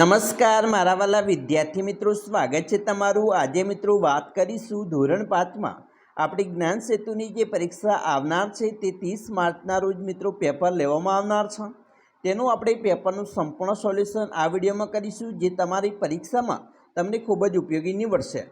નમસ્કાર, મારા વાલા વિદ્યાર્થી મિત્રો, સ્વાગત છે તમારું. આજે મિત્રો વાત કરીશું ધોરણ પાંચમાં. આપણી જ્ઞાન સેતુની જે પરીક્ષા આવનાર છે તે ત્રીસ માર્ચના રોજ મિત્રો પેપર લેવામાં આવનાર છે. તેનું આપણે પેપરનું સંપૂર્ણ સોલ્યુશન આ વિડીયોમાં કરીશું, જે તમારી પરીક્ષામાં તમને ખૂબ જ ઉપયોગી નીવડશે.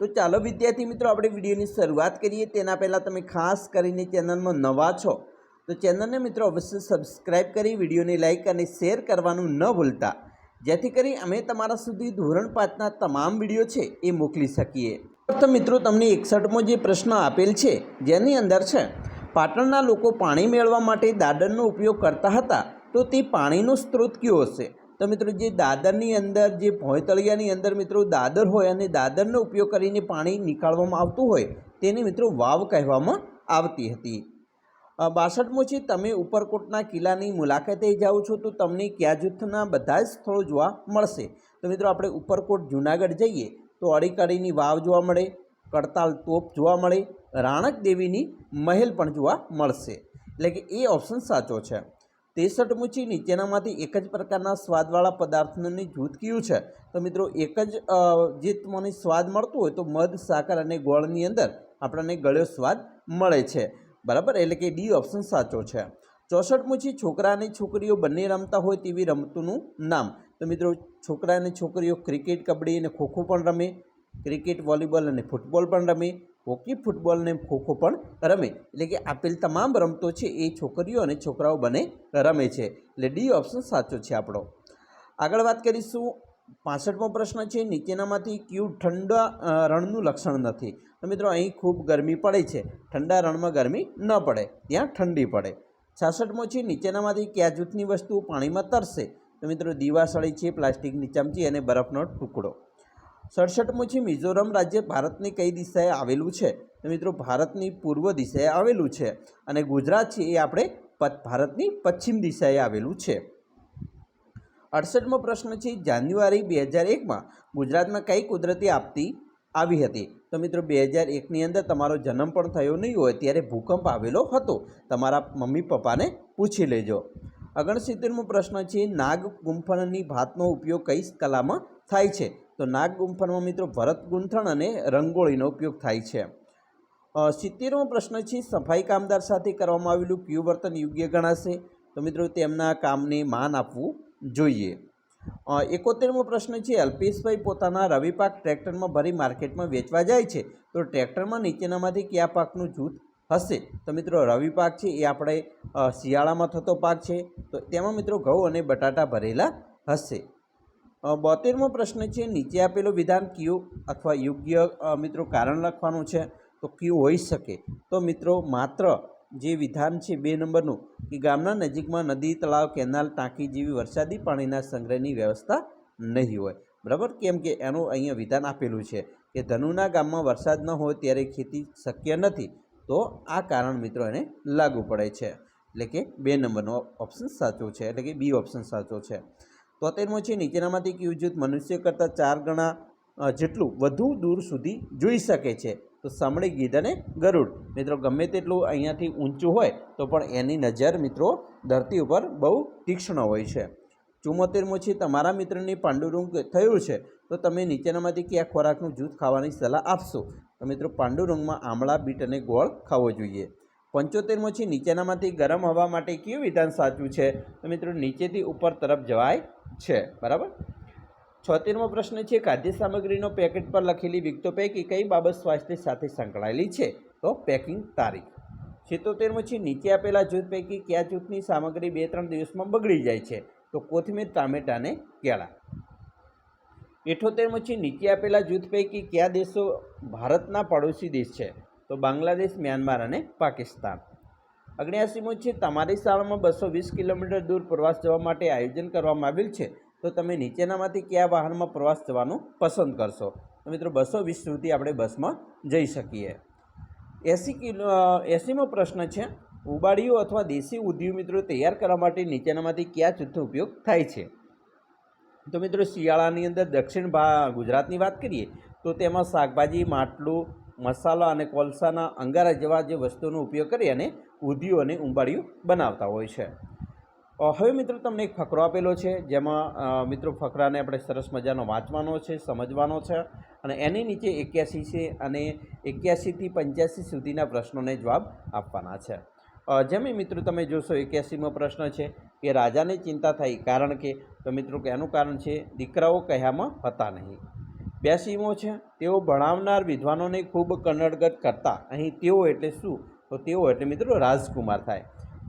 તો ચાલો વિદ્યાર્થી મિત્રો, આપણે વિડીયોની શરૂઆત કરીએ. તેના પહેલાં તમે ખાસ કરીને ચેનલમાં નવા છો, તો ચેનલને મિત્રો અવશ્ય સબસ્ક્રાઈબ કરી, વિડીયોને લાઇક અને શેર કરવાનું ન ભૂલતા. જેથી કરી અમે તમારા સુધી ધોરણ પાંચના તમામ વીડિયો છે એ મોકલી શકીએ. તો મિત્રો, તમને એકસઠમો જે પ્રશ્ન આપેલ છે, જેની અંદર છે, પાટણના લોકો પાણી મેળવવા માટે દાદરનો ઉપયોગ કરતા હતા, તો તે પાણીનો સ્ત્રોત કયો હશે? તો મિત્રો, જે દાદરની અંદર, જે ભોંયતળિયાની અંદર મિત્રો દાદર હોય અને દાદરનો ઉપયોગ કરીને પાણી નીકાળવામાં આવતું હોય, તેને મિત્રો વાવ કહેવામાં આવતી હતી. બાસઠમો તમે ઉપરકોટના કિલ્લાની મુલાકાતે જાઓ છો, તો તમને કયા જૂથના બધા જ સ્થળો જોવા મળશે? તો મિત્રો, આપણે ઉપરકોટ જુનાગઢ જઈએ, તો અડીકડીની વાવ જોવા મળે કડતાલ તોપ જોવા મળે, રાણક દેવીની મહેલ પણ જોવા મળશે. એટલે કે એ ઓપ્શન સાચો છે. તેસઠમું છે, નીચેનામાંથી એક જ પ્રકારના સ્વાદવાળા પદાર્થોની જૂથ કયું છે? તો મિત્રો, એક જ જે તમને સ્વાદ મળતો હોય તો મધ, સાકર અને ગોળની અંદર આપણને ગળ્યો સ્વાદ મળે છે. બરાબર? એટલે કે ડી ઓપ્શન સાચો છે. ચોસઠમું છોકરા અને છોકરીઓ બંને રમતા હોય તેવી રમતોનું નામ. તો મિત્રો, છોકરા અને છોકરીઓ ક્રિકેટ, કબડ્ડી અને ખોખો પણ રમે. ક્રિકેટ, વોલીબોલ અને ફૂટબોલ પણ રમે. હોકી, ફૂટબોલ અને ખોખો પણ રમે. એટલે કે આપેલ તમામ રમતો છે એ છોકરીઓ અને છોકરાઓ બંને રમે છે. એટલે ડી ઓપ્શન સાચો છે આપણો. આગળ વાત કરીશું. પાસઠમો પ્રશ્ન છે, નીચેનામાંથી ક્યુ ઠંડા રણનું લક્ષણ નથી. તો મિત્રો, અહીં ખૂબ ગરમી પડે છે. ઠંડા રણમાં ગરમી ન પડે. ત્યાં ઠંડી પડે. છાસઠમો છે નીચેનામાંથી કયા જૂથની વસ્તુ પાણીમાં તરશે તો મિત્રો, દીવાસળી છે, પ્લાસ્ટિકની ચમચી અને બરફનો ટુકડો. સડસઠમો છે મિઝોરમ રાજ્ય ભારતની કઈ દિશાએ આવેલું છે? તો મિત્રો, ભારતની પૂર્વ દિશાએ આવેલું છે અને ગુજરાત છે એ આપણે ભારતની પશ્ચિમ દિશાએ આવેલું છે. અડસઠમો પ્રશ્ન છે, જાન્યુઆરી બે હજાર એકમાં ગુજરાતમાં કઈ કુદરતી આપતી આવી હતી? તો મિત્રો બે હજાર એકની અંદર તમારો જન્મ પણ થયો નહીં હોય ત્યારે ભૂકંપ આવેલો હતો. તમારા મમ્મી પપ્પાને પૂછી લેજો. ઓગણસિત્તેરમો પ્રશ્ન છે નાગ ગુંફણની ભાતનો ઉપયોગ કઈ કલામાં થાય છે? તો નાગ ગુંફણમાં મિત્રો ભરત ગૂંથણ અને રંગોળીનો ઉપયોગ થાય છે. સિત્તેરમો પ્રશ્ન છે, સફાઈ કામદાર સાથે કરવામાં આવેલું કયું વર્તન યોગ્ય ગણાશે? તો મિત્રો તેમના કામને માન આપવું જોઈએ. એકોતેરમો પ્રશ્ન છે, અલ્પેશભાઈ પોતાના રવિ પાક ટ્રેક્ટરમાં ભરી માર્કેટમાં વેચવા જાય છે. તો ટ્રેક્ટરમાં નીચેનામાંથી કયા પાકનું જૂથ હશે? તો મિત્રો, રવિ પાક છે, એ આપણે શિયાળામાં થતો પાક છે. તો તેમાં મિત્રો ઘઉં અને બટાટા ભરેલા હશે. બોતેરમો પ્રશ્ન છે, નીચે આપેલું વિધાન કયું અથવા યોગ્ય મિત્રો કારણ લખવાનું છે? તો કયું હોઈ શકે? તો મિત્રો, માત્ર જે વિધાન છે બે નંબરનું, કે ગામના નજીકમાં નદી, તળાવ, કેનાલ ટાંકી જેવી વરસાદી પાણીના સંગ્રહની વ્યવસ્થા નહીં હોય. બરાબર? કેમ કે એનું અહીંયા વિધાન આપેલું છે કે ધનુના ગામમાં વરસાદ ન હોય ત્યારે ખેતી શક્ય નથી, તો આ કારણ મિત્રો એને લાગુ પડે છે. એટલે કે બે નંબરનો ઓપ્શન સાચો છે, એટલે કે બી ઓપ્શન સાચો છે. તોતેરમો છે, નીચેનામાંથી કયું જૂથ મનુષ્ય કરતાં ચાર ગણા જેટલું વધુ દૂર સુધી જોઈ શકે છે. તો સાંભળી ગીધ અને ગરુડ. મિત્રો, ગમે તેટલું અહીંયાથી ઊંચું હોય, તો પણ એની નજર, મિત્રો, ધરતી ઉપર બહુ તીક્ષ્ણ હોય છે. ચુમ્મોતેરમો છે તમારા મિત્રની પાંડુરંગ થયું છે, તો તમે નીચેનામાંથી કયા ખોરાકનું જૂથ ખાવાની સલાહ આપશો? તો મિત્રો, પાંડુરંગમાં આમળા, બીટ અને ગોળ ખાવો જોઈએ. પંચોતેરમો છે નીચેનામાંથી ગરમ હવા માટે કયું વિધાન સાચું છે? તો મિત્રો, નીચેથી ઉપર તરફ જવાય છે. બરાબર? છોતેરમો પ્રશ્ન છે, ખાદ્ય સામગ્રીનો પેકેટ પર લખેલી વિગતો પૈકી કઈ બાબત સ્વાસ્થ્ય સાથે સંકળાયેલી છે? તો પેકિંગ તારીખ. સિત્તોતેરમો છે, નીચે આપેલા જૂથ પૈકી કયા જૂથની સામગ્રી બે ત્રણ દિવસમાં બગડી જાય છે? તો કોથમીર, ટામેટા અને કેળા. ઇઠોતેરમો છે, નીચે આપેલા જૂથ પૈકી કયા દેશો ભારતના પડોશી દેશ છે? તો બાંગ્લાદેશ, મ્યાનમાર અને પાકિસ્તાન. અગ્યાસીમો છે, તમારી શાળામાં બસો વીસ કિલોમીટર દૂર પ્રવાસ જવા માટે આયોજન કરવામાં આવેલ છે. તો તમે નીચેનામાંથી કયા વાહનમાં પ્રવાસ જવાનું પસંદ કરશો? તો મિત્રો બસો વીસ સુધી આપણે બસમાં જઈ શકીએ. એસી કિલો એસીમો પ્રશ્ન છે, ઉબાડીઓ અથવા દેશી ઉદ્યોગ મિત્રો તૈયાર કરવા માટે નીચેનામાંથી કયા જૂથનો ઉપયોગ થાય છે? તો મિત્રો શિયાળાની અંદર દક્ષિણ ભા, ગુજરાતની વાત કરીએ, તો તેમાં શાકભાજી, માટલું, મસાલા અને કોલસાના અંગારા જેવા જે વસ્તુનો ઉપયોગ કરી અને ઉંધિયું અને ઉંબાડિયું બનાવતા હોય છે. હવે મિત્રો તમને એક ફકરો આપેલો છે, જેમાં મિત્રો ફકરાને આપણે સરસ મજાનો વાંચવાનો છે, સમજવાનો છે અને એની નીચે એક્યાસી છે અને એક્યાસીથી પંચ્યાસી સુધીના પ્રશ્નોને જવાબ આપવાના છે. જેમ મિત્રો તમે જોશો, એક્યાસીમો પ્રશ્ન છે કે રાજાને ચિંતા થઈ કારણ કે, તો મિત્રો કે એનું કારણ છે દીકરાઓ કહ્યામાં હતા નહીં. બ્યાસીમો છે, તેઓ ભણાવનાર વિદ્વાનોને ખૂબ કન્નડગત કરતા. અહીં તેઓ એટલે શું? તો તેઓ એટલે મિત્રો રાજકુમાર થાય.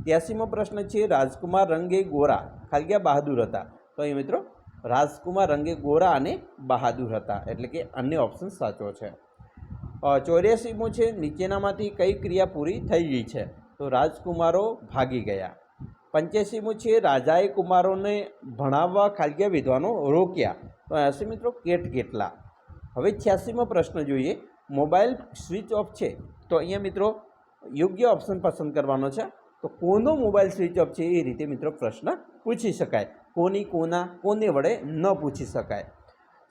ત્યાસીમો પ્રશ્ન છે, રાજકુમાર રંગે ગોરા. ખાલગ્યા બહાદુર હતા? તો અહીં મિત્રો, રાજકુમાર રંગે ગોરા અને બહાદુર હતા. એટલે કે અન્ય ઓપ્શન સાચો છે. ચોર્યાસીમો છે, નીચેનામાંથી કઈ ક્રિયા પૂરી થઈ ગઈ છે? તો રાજકુમારો ભાગી ગયા. પંચ્યાસીમું છે, રાજાએ કુમારોને ભણાવવા ખાલગ્યા વિદ્વાનો રોક્યા? તો એસી મિત્રો, કેટ કેટલા? હવે છ્યાસીમો પ્રશ્ન જોઈએ. મોબાઈલ સ્વિચ ઓફ છે. તો અહીંયા મિત્રો, યોગ્ય ઓપ્શન પસંદ કરવાનો છે. તો કોનો મોબાઈલ સ્વિચ ઓફ છે એ રીતે મિત્રો પ્રશ્ન પૂછી શકાય. કોની, કોના, કોને વડે ન પૂછી શકાય.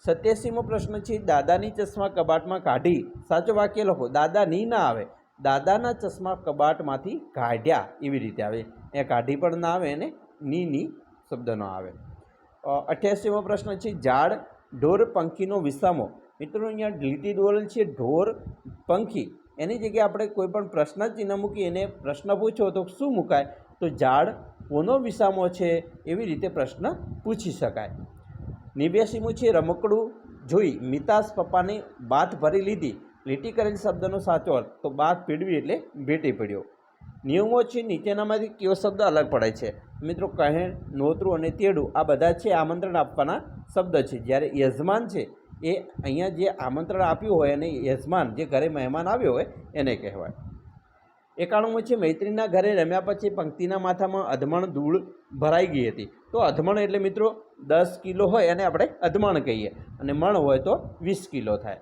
સત્યાસીમો પ્રશ્ન છે, દાદાની ચશ્મા કબાટમાં કાઢી. સાચો વાક્ય લખો દાદાની ના આવે. દાદાના ચશ્મા કબાટમાંથી કાઢ્યા, એવી રીતે આવે. એ કાઢી પણ ના આવે અને ની ની શબ્દ ન આવે. અઠ્યાસીમો પ્રશ્ન છે, ઝાડ, ઢોર, પંખીનો વિસામો. મિત્રો, અહીંયા લીટી દોરેલ છે, ઢોર, પંખી. એની જગ્યાએ આપણે કોઈ પણ પ્રશ્ન ચિહ્ન મૂકી એને પ્રશ્ન પૂછો તો શું મુકાય? તો ઝાડ કોનો વિસામો છે એવી રીતે પ્રશ્ન પૂછી શકાય. નેવ્યાસીમું છે રમકડું જોઈ મિતાસ પપ્પાની બાથ ભરી લીધી. લીટી કરેલ શબ્દનો સાચો અર્થ તો બાથ પીડવી એટલે ભેટી પડ્યો. નિયમો છે, નીચેનામાંથી કયો શબ્દ અલગ પડે છે? મિત્રો, કહેણ, નોતરું અને તેડું આ બધા છે આમંત્રણ આપવાના શબ્દ છે. જ્યારે યજમાન છે એ અહીંયા જે આમંત્રણ આપ્યું હોય અને યજમાન, જે ઘરે મહેમાન આવ્યો હોય, એને કહેવાય. એકાણુંમાં છે, મૈત્રીના ઘરે રમ્યા પછી પંક્તિના માથામાં અધમણ ધૂળ ભરાઈ ગઈ હતી. તો અધમણ એટલે મિત્રો દસ કિલો હોય એને આપણે અધમણ કહીએ. અને મણ હોય તો વીસ કિલો થાય.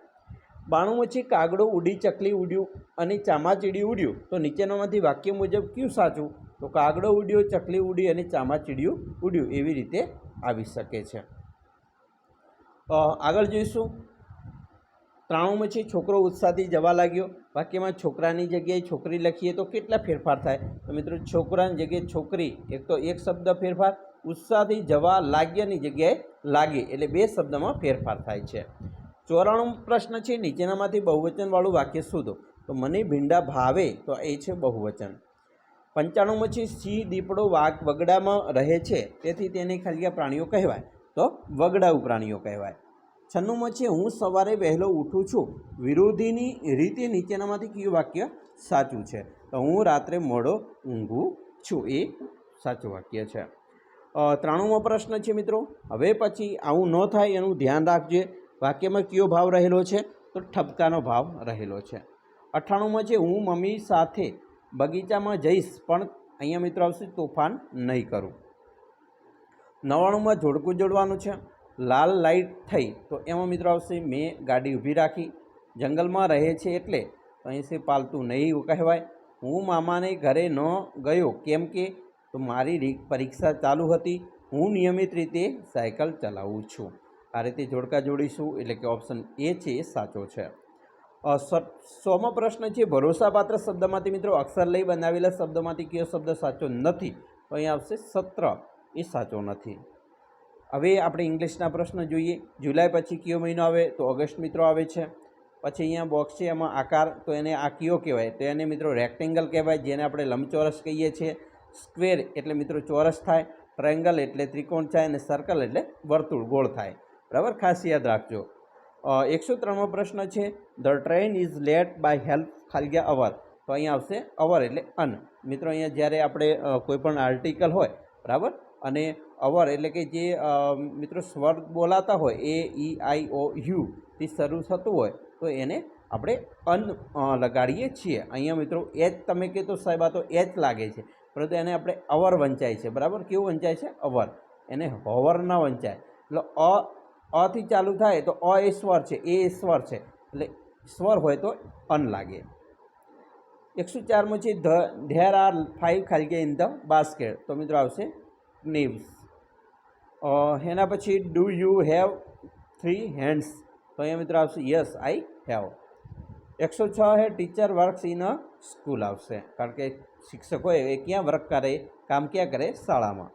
બાણું છે, કાગડો ઉડી, ચકલી ઉડ્યું અને ચામાચીડી ઉડ્યું. તો નીચેનામાંથી વાક્ય મુજબ કયું સાચું? તો કાગડો ઉડ્યો, ચકલી ઉડી અને ચામાચીડિયું ઉડ્યું. એવી રીતે આવી શકે છે. આગળ જોઈશું. ત્રાણુંમાં છે, છોકરો ઉત્સાહથી જવા લાગ્યો. વાક્યમાં છોકરાની જગ્યાએ છોકરી લખીએ તો કેટલા ફેરફાર થાય? તો મિત્રો, છોકરાની જગ્યાએ છોકરી, એક તો એક શબ્દ ફેરફાર, ઉત્સાહથી જવા લાગ્યાની જગ્યાએ લાગે, એટલે બે શબ્દમાં ફેરફાર થાય છે. ચોરાણું પ્રશ્ન છે, નીચેનામાંથી બહુવચનવાળું વાક્ય શોધો. તો મને ભીંડા ભાવે, તો એ છે બહુવચન. પંચાણુંમાં છે, સિંહ દીપડો વાઘ વગડામાં રહે છે, તેથી તેને ખાલી પ્રાણીઓ કહેવાય. તો વગડાઉ પ્રાણીઓ કહેવાય. છન્નુંમાં છે હું સવારે વહેલો ઉઠું છું. વિરોધીની રીતે નીચેનામાંથી કયું વાક્ય સાચું છે? તો હું રાત્રે મોડો ઊંઘું છું. એ સાચું વાક્ય છે. ત્રાણુંમો પ્રશ્ન છે મિત્રો. હવે પછી આવું ન થાય એનું ધ્યાન રાખજે. વાક્યમાં કયો ભાવ રહેલો છે? તો ઠપકાનો ભાવ રહેલો છે. અઠ્ઠાણુંમાં છે હું મમ્મી સાથે બગીચામાં જઈશ, પણ અહીંયા મિત્રો આવશે, તોફાન નહીં કરું. નવાણુંમાં જોડકું જોડવાનું છે. લાલ લાઇટ થઈ તો એમાં મિત્રો આવશે મેં ગાડી ઊભી રાખી. જંગલમાં રહે છે એટલે અહીંથી પાલતું નહીં કહેવાય. હું મામાને ઘરે ન ગયો કેમ કે તો મારી પરીક્ષા ચાલુ હતી. હું નિયમિત રીતે સાયકલ ચલાવું છું. આ રીતે જોડકા જોડીશું એટલે કે ઓપ્શન એ છે એ સાચો છે. સોમો પ્રશ્ન છે, ભરોસાપાત્ર શબ્દમાંથી મિત્રો અક્ષર લઈ બનાવેલા શબ્દમાંથી કયો શબ્દ સાચો નથી? તો અહીં આવશે સત્ર. એ સાચો નથી. હવે આપણે ઇંગ્લિશના પ્રશ્ન જોઈએ. જુલાઈ પછી કયો મહિનો આવે તો ઓગસ્ટ મિત્રો આવે છે. પછી અહીંયા બોક્સ છે એમાં આકાર, તો એને આ કયો કહેવાય? તો એને મિત્રો રેક્ટેંગલ કહેવાય, જેને આપણે લંબચોરસ કહીએ છીએ. સ્ક્વેર એટલે મિત્રો ચોરસ થાય, ટ્રાયંગલ એટલે ત્રિકોણ થાય અને સર્કલ એટલે વર્તુળ, ગોળ થાય. બરાબર? ખાસ યાદ રાખજો. એકસો ત્રણમો પ્રશ્ન છે the train is late by half ખાલી અવર. તો અહીંયા આવશે, અવર એટલે અન. મિત્રો, અહીંયા જ્યારે આપણે કોઈપણ કોઈ પણ આર્ટિકલ હોય, બરાબર? અને અવર એટલે કે જે મિત્રો સ્વર બોલાતા હોય, એ ઈ આઈ, ઓ, યુ, થી શરૂ થતું હોય, તો એને આપણે અન લગાડીએ છીએ. અહીંયા મિત્રો એચ તમે કહે તો સાહેબ, આ તો એચ લાગે છે. પરંતુ એને આપણે અવર વંચાય છે. બરાબર? કેવું વંચાય છે? અવર. એને હોવર ના વંચાય. એટલે અ અથી ચાલુ થાય તો અ એ સ્વર છે, એ એ સ્વર છે. એટલે સ્વર હોય તો અન લાગે. એકસો ચારમાં છે, ધ, ધેર આર ફાઇવ ખાલી ઇન ધ બાસ્કેટ. તો મિત્રો આવશે. નીવ્સ એના પછી do you have three hands તો અહીંયા મિત્રો આવશે યસ આઈ હેવ એકસો છ he teacher works in a school આવશે. કારણ કે શિક્ષકો એ ક્યાં વર્ક કરે, કામ ક્યાં કરે? શાળામાં.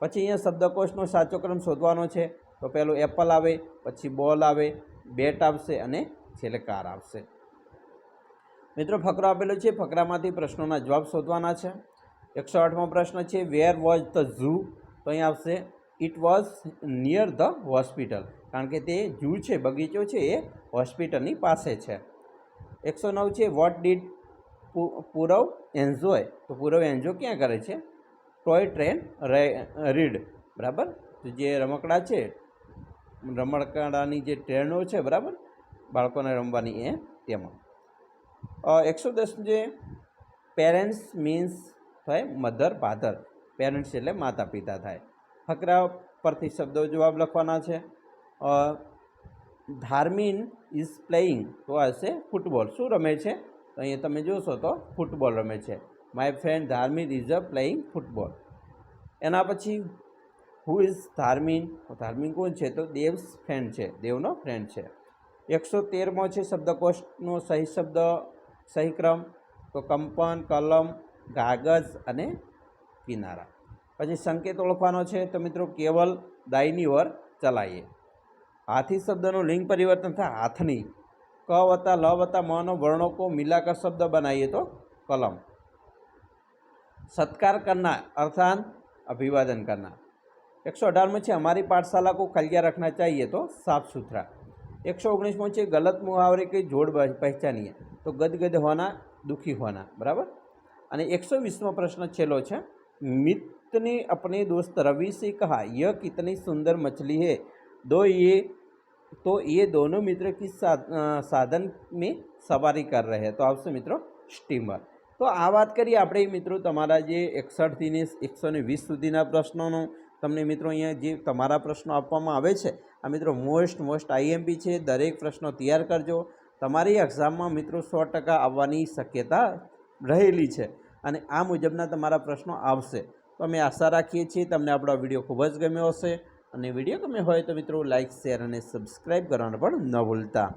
પછી અહીંયા શબ્દકોશનો સાચો ક્રમ શોધવાનો છે. તો પહેલું એપલ આવે, પછી બોલ આવે બેટ આવશે અને છેલ્લે કાર આવશે. મિત્રો, ફકરો આપેલો છે, ફકરામાંથી પ્રશ્નોના જવાબ શોધવાના છે. એકસો આઠમો પ્રશ્ન છે વેર વોઝ ધ ઝૂ તો અહીંયા આવશે it was near the hospital કારણ કે તે ઝૂ છે, બગીચો છે, એ હોસ્પિટલની પાસે છે. એકસો નવ છે વોટ ડીડ પૂરવ એન્જોય? તો પૂરવ એન્જોય ક્યાં કરે છે? Toy train read. બરાબર? તો જે રમકડા છે, રમકડાની જે ટ્રેનો છે, બરાબર? બાળકોને રમવાની એ તેમાં. એકસો દસ જે પેરેન્ટ્સ મીન્સ થાય મધર, ફાધર, પેરેન્ટ્સ એટલે માતા પિતા થાય. ફકરા પરથી શબ્દો જવાબ લખવાના છે. ધાર્મિન ઇઝ પ્લેઇંગ તો હશે ફૂટબોલ. શું રમે છે? તો અહીંયા તમે જોશો તો ફૂટબોલ રમે છે. My friend, Dharmin is a playing football. એના પછી, હુ ઇઝ ધાર્મિન? ધાર્મિન કોણ છે? તો દેવ્સ ફ્રેન્ડ છે. દેવનો ફ્રેન્ડ છે. એકસો તેરમો છે શબ્દકોશનો સહી શબ્દ, સહી ક્રમ. તો કંપન, કલમ કાગજ અને કિનારા પછી સંકેત ઓળખવાનો છે તો મિત્રો કેવલ દાઈની ઓર ચલાઈએ હાથી શબ્દનું લિંગ પરિવર્તન થાય હાથની ક વત્તા લ વત્તા મનો વર્ણો કો મિલાકર શબ્દ બનાવીએ તો કલમ सत्कार करना अर्थात अभिवादन करना एक सौ अठारह में हमारी पाठशाला को खलिया रखना चाहिए तो साफ सुथरा एक सौ ओगनीस में गलत मुहावरे की जोड़ ब- पहचानिए तो गदगद होना दुखी होना बराबर અને એકસો વીસમો પ્રશ્ન છેલ્લો છે મિત ने अपने दोस्त रवि से कहा यह कितनी सुंदर मछली है दो ये तो ये दोनों मित्र किस सा- अ, साधन में સવારી કર રહે તો આવશે મિત્રો સ્ટીમર તો આ વાત કરીએ આપણે મિત્રો તમારા જે એકસઠથી ને એકસો ને વીસ સુધીના પ્રશ્નોનું તમને મિત્રો અહીંયા જે તમારા પ્રશ્નો આપવામાં આવે છે આ મિત્રો મોસ્ટ મોસ્ટ આઈએમપી છે દરેક પ્રશ્નો તૈયાર કરજો તમારી એક્ઝામમાં મિત્રો સો ટકા આવવાની શક્યતા રહેલી છે અને આ મુજબના તમારા પ્રશ્નો આવશે. તો અમે આશા રાખીએ છીએ તમને આપણો વીડિયો ખૂબ જ ગમ્યો હશે. અને વીડિયો ગમ્યો હોય તો મિત્રો લાઇક શેર અને સબસ્ક્રાઈબ કરવાનું પણ ન ભૂલતા.